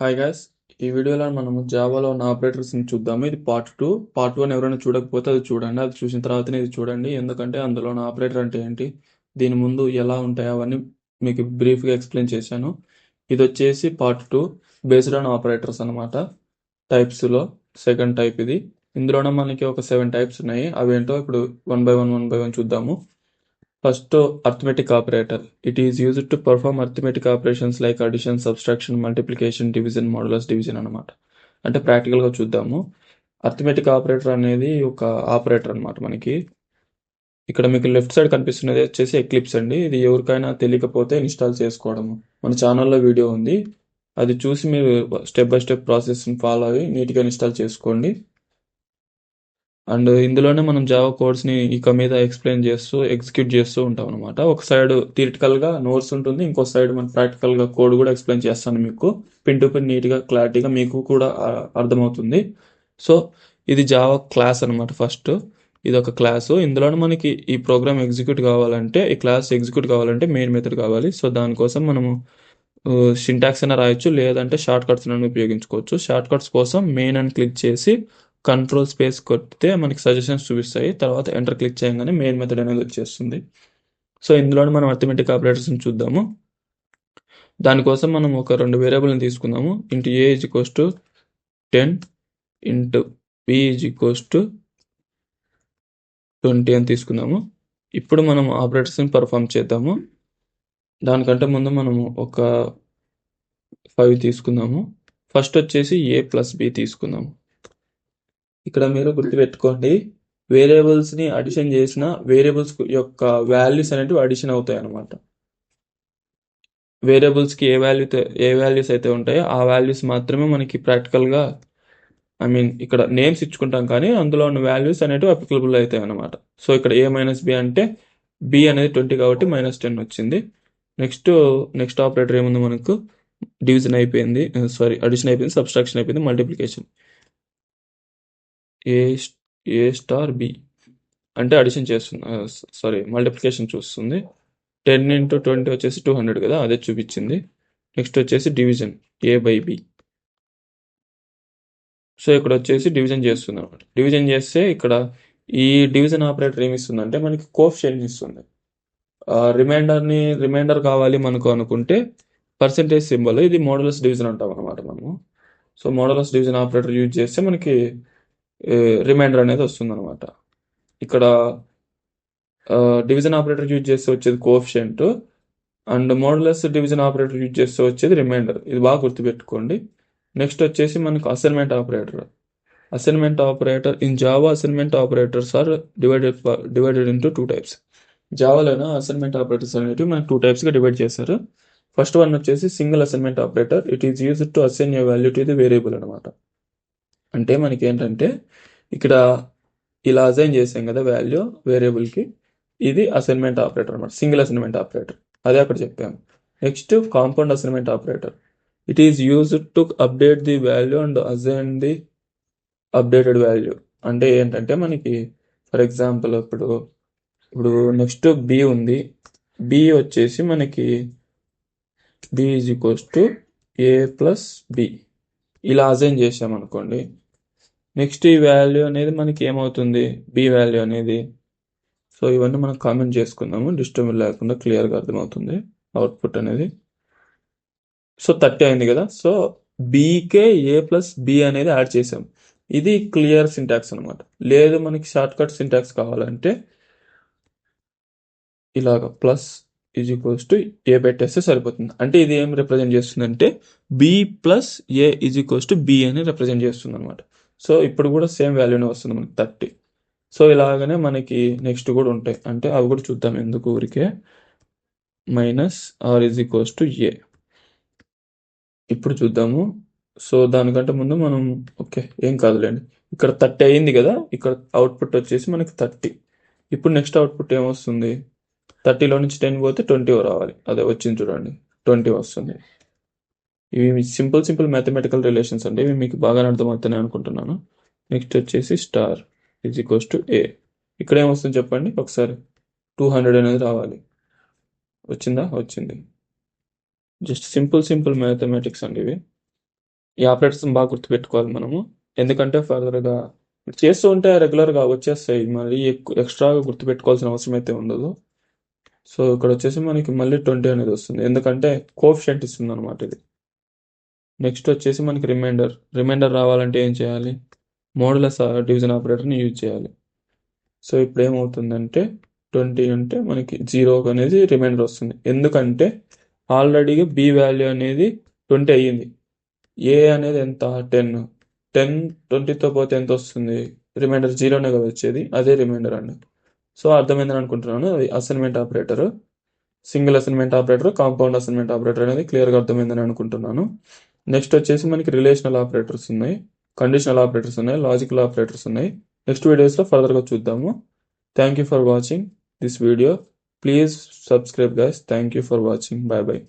Hi guys ఈ వీడియోలో మనము జావాలో ఉన్న ఆపరేటర్స్ని చూద్దాము. ఇది పార్ట్ టూ పార్ట్ వన్ ఎవరైనా చూడకపోతే అది చూడండి. అది చూసిన తర్వాతనే ఇది చూడండి. ఎందుకంటే అందులో ఉన్న ఆపరేటర్ అంటే ఏంటి? దీని ముందు ఎలా ఉంటాయి అవన్నీ మీకు బ్రీఫ్గా ఎక్స్ప్లెయిన్ చేశాను. ఇది వచ్చేసి part two based on operators అనమాట టైప్స్లో సెకండ్ టైప్ ఇది. ఇందులోనే మనకి ఒక సెవెన్ టైప్స్ ఉన్నాయి. అవేంటో ఇప్పుడు one by one one by one చూద్దాము. First arithmetic operator it is used to perform arithmetic operations like addition subtraction multiplication division modulus division అనమాట అంటే ప్రాక్టికల్గా చూద్దాము. అర్థమెటిక్ ఆపరేటర్ అనేది ఒక ఆపరేటర్ అనమాట మనకి. ఇక్కడ మీకు లెఫ్ట్ సైడ్ కనిపిస్తున్నది వచ్చేసి ఎక్లిప్స్ అండి. ఇది ఎవరికైనా తెలియకపోతే ఇన్స్టాల్ చేసుకోవడము. మన ఛానల్లో వీడియో ఉంది. అది చూసి మీరు స్టెప్ బై స్టెప్ ప్రాసెస్ని ఫాలో అయ్యి నీట్గా ఇన్స్టాల్ చేసుకోండి. అండ్ ఇందులోనే మనం జావా కోడ్స్ని ఇక మీద ఎక్స్ప్లెయిన్ చేస్తూ ఎగ్జిక్యూట్ చేస్తూ ఉంటాం అనమాట ఒక సైడ్ థియరిటికల్గా నోట్స్ ఉంటుంది ఇంకో సైడ్ మన ప్రాక్టికల్గా కోడ్ కూడా ఎక్స్ప్లెయిన్ చేస్తాను మీకు. పిన్ టు పిన్ నీట్గా క్లారిటీగా మీకు కూడా అర్థమవుతుంది. సో ఇది జావా క్లాస్ అనమాట ఫస్ట్ ఇది ఒక క్లాసు ఇందులోనే మనకి ఈ ప్రోగ్రామ్ ఎగ్జిక్యూట్ కావాలంటే ఈ క్లాస్ ఎగ్జిక్యూట్ కావాలంటే మెయిన్ మెథడ్ కావాలి. సో దానికోసం మనము సింటాక్స్ అయినా రాయొచ్చు లేదంటే షార్ట్ కట్స్ అయినా ఉపయోగించుకోవచ్చు. షార్ట్ కట్స్ కోసం మెయిన్ అని క్లిక్ చేసి కంట్రోల్ స్పేస్ కొడితే మనకి సజెషన్స్ చూపిస్తాయి. తర్వాత ఎంటర్ క్లిక్ చేయగానే మెయిన్ మెథడ్ అనేది వచ్చేస్తుంది. సో ఇందులోనే మనం అర్థమెటిక్ ఆపరేటర్స్ని చూద్దాము. దానికోసం మనం ఒక రెండు వేరియబుల్ని తీసుకుందాము. Int a is equals to ten int b is equals to twenty అని తీసుకుందాము. ఇప్పుడు మనం ఆపరేటర్స్ని పర్ఫామ్ చేద్దాము. దానికంటే ముందు మనము ఒక ఫైవ్ తీసుకుందాము. ఫస్ట్ వచ్చేసి ఏ ప్లస్ బి తీసుకుందాము. ఇక్కడ మీరు గుర్తుపెట్టుకోండి వేరియబుల్స్ని అడిషన్ చేసిన వేరియబుల్స్ యొక్క వాల్యూస్ అనేటివి అడిషన్ అవుతాయి అన్నమాట. వేరియబుల్స్కి ఏ వాల్యూ ఏ వాల్యూస్ అయితే ఉంటాయో ఆ వాల్యూస్ మాత్రమే మనకి ప్రాక్టికల్గా ఐ మీన్ ఇక్కడ నేమ్స్ ఇచ్చుకుంటాం కానీ అందులో ఉన్న వాల్యూస్ అనేటివి అప్లికబుల్ అవుతాయి అనమాట సో ఇక్కడ ఏ మైనస్ బి అంటే బి అనేది ట్వంటీ కాబట్టి మైనస్ టెన్ వచ్చింది. నెక్స్ట్ నెక్స్ట్ ఆపరేటర్ ఏముంది మనకు? డివిజన్ అయిపోయింది. Uh, సారీ అడిషన్ అయిపోయింది సబ్స్ట్రాక్షన్ అయిపోయింది multiplication a a star b? అంటే అడిషన్ చేస్తుంది సారీ మల్టిప్లికేషన్ చూస్తుంది. టెన్ ఇంటూ ట్వంటీ వచ్చేసి టూ హండ్రెడ్ కదా అదే చూపించింది. నెక్స్ట్ వచ్చేసి division a by b so ఇక్కడ వచ్చేసి డివిజన్ చేస్తుంది అనమాట డివిజన్ చేస్తే ఇక్కడ ఈ డివిజన్ ఆపరేటర్ ఏమి ఇస్తుంది అంటే మనకి కోఫిషియంట్ ఇస్తుంది. రిమైండర్ని రిమైండర్ కావాలి మనకు అనుకుంటే పర్సెంటేజ్ సింబల్ ఇది మోడలస్ డివిజన్ అంటాం అనమాట మనము. So modulus division operator use చేస్తే మనకి రిమైండర్ అనేది వస్తుంది అనమాట ఇక్కడ డివిజన్ ఆపరేటర్ యూజ్ చేస్తే వచ్చేది coefficient and modulus division operator use చేస్తే వచ్చేది రిమైండర్. ఇది బాగా గుర్తుపెట్టుకోండి. నెక్స్ట్ వచ్చేసి మనకు assignment operator. Assignment operator in Java assignment operators are divided divided into two types. జావాలోనే assignment operators అనేవి మనకు టూ టైప్స్గా డివైడ్ చేశారు. ఫస్ట్ వన్ వచ్చేసి single assignment operator. It is used to assign you value to the variable అనమాట అంటే మనకి ఏంటంటే ఇక్కడ ఇలా అసైన్ చేసాం కదా వాల్యూ వేరియబుల్కి ఇది అసైన్మెంట్ ఆపరేటర్ అనమాట సింగిల్ అసైన్మెంట్ ఆపరేటర్ అదే అక్కడ చెప్పాము next compound assignment operator it is used to update the value and assign the updated value అంటే ఏంటంటే మనకి ఫర్ ఎగ్జాంపుల్ ఇప్పుడు ఇప్పుడు నెక్స్ట్ బి ఉంది. బి వచ్చేసి మనకి b is equals to a plus b ఇలా అసైన్ చేసామనుకోండి నెక్స్ట్ ఈ వాల్యూ అనేది మనకి ఏమవుతుంది? బి వాల్యూ అనేది. సో ఇవన్నీ మనం కామెంట్ చేసుకుందాము. డిస్టర్బ్ లేకుండా క్లియర్గా అర్థమవుతుంది. అవుట్పుట్ అనేది. సో థర్టీ అయింది కదా? So because a plus b అనేది యాడ్ చేసాం. ఇది క్లియర్ సింటాక్స్ అనమాట లేదు మనకి షార్ట్ కట్ సింటాక్స్ కావాలంటే ఇలాగ plus is equals to a పెట్టేస్తే సరిపోతుంది. అంటే ఇది ఏం రిప్రజెంట్ చేస్తుందంటే b plus a is equals to b అని రిప్రజెంట్ చేస్తుంది అనమాట సో ఇప్పుడు కూడా సేమ్ వాల్యూనే వస్తుంది మనకి థర్టీ సో ఇలాగనే మనకి నెక్స్ట్ కూడా ఉంటాయి. అంటే అవి కూడా చూద్దాం ఎందుకు ఊరికే. Minus or is equals to a ఇప్పుడు చూద్దాము. సో దానికంటే ముందు మనం ఓకే ఏం కాదులేండి. ఇక్కడ థర్టీ అయింది కదా ఇక్కడ అవుట్పుట్ వచ్చేసి మనకి థర్టీ ఇప్పుడు నెక్స్ట్ అవుట్పుట్ ఏమొస్తుంది థర్టీలో నుంచి టెన్ పోతే ట్వంటీ రావాలి. అదే వచ్చింది చూడండి. ట్వంటీ వస్తుంది. ఇవి సింపుల్ సింపుల్ మ్యాథమెటికల్ రిలేషన్స్ అండి. ఇవి మీకు బాగా అర్థమవుతాయి అనుకుంటున్నాను. నెక్స్ట్ వచ్చేసి star is equals to a ఇక్కడ ఏమొస్తుంది చెప్పండి? ఒకసారి. టూ హండ్రెడ్ అనేది రావాలి. వచ్చిందా? వచ్చింది. జస్ట్ సింపుల్ సింపుల్ మ్యాథమెటిక్స్ అండి ఇవి. ఈ ఆపరేటర్స్ బాగా గుర్తుపెట్టుకోవాలి మనము. ఎందుకంటే ఫర్దర్గా చేస్తూ ఉంటే రెగ్యులర్గా వచ్చేస్తాయి. మళ్ళీ ఎక్కువ ఎక్స్ట్రాగా గుర్తుపెట్టుకోవాల్సిన అవసరం అయితే ఉండదు. సో ఇక్కడ వచ్చేసి మనకి మళ్ళీ ట్వంటీ అనేది వస్తుంది. ఎందుకంటే కోఫిషియంట్ ఇస్తుంది అనమాట ఇది. నెక్స్ట్ వచ్చేసి మనకి రిమైండర్. రిమైండర్ రావాలంటే ఏం చేయాలి? మోడలస్ డివిజన్ ఆపరేటర్ని యూజ్ చేయాలి. సో ఇప్పుడు ఏమవుతుందంటే ట్వంటీ ఉంటే మనకి జీరో అనేది రిమైండర్ వస్తుంది. ఎందుకంటే ఆల్రెడీగా బి వాల్యూ అనేది ట్వంటీ అయ్యింది. ఏ అనేది ఎంత? టెన్. టెన్ ట్వంటీతో పోతే ఎంత వస్తుంది? రిమైండర్ జీరోనే కదా వచ్చేది. అదే రిమైండర్ అండి సో అర్థమైందని అనుకుంటున్నాను. అది assignment operator single assignment operator compound assignment operator అనేది క్లియర్గా అర్థమైందని అనుకుంటున్నాను. నెక్స్ట్ వచ్చేసి మనకి రిలేషనల్ ఆపరేటర్స్ ఉన్నాయి. కండిషనల్ ఆపరేటర్స్ ఉన్నాయి. లాజికల్ ఆపరేటర్స్ ఉన్నాయి. నెక్స్ట్ వీడియోస్లో ఫర్దర్గా చూద్దాము. Thank you for watching this video please subscribe guys thank you for watching bye bye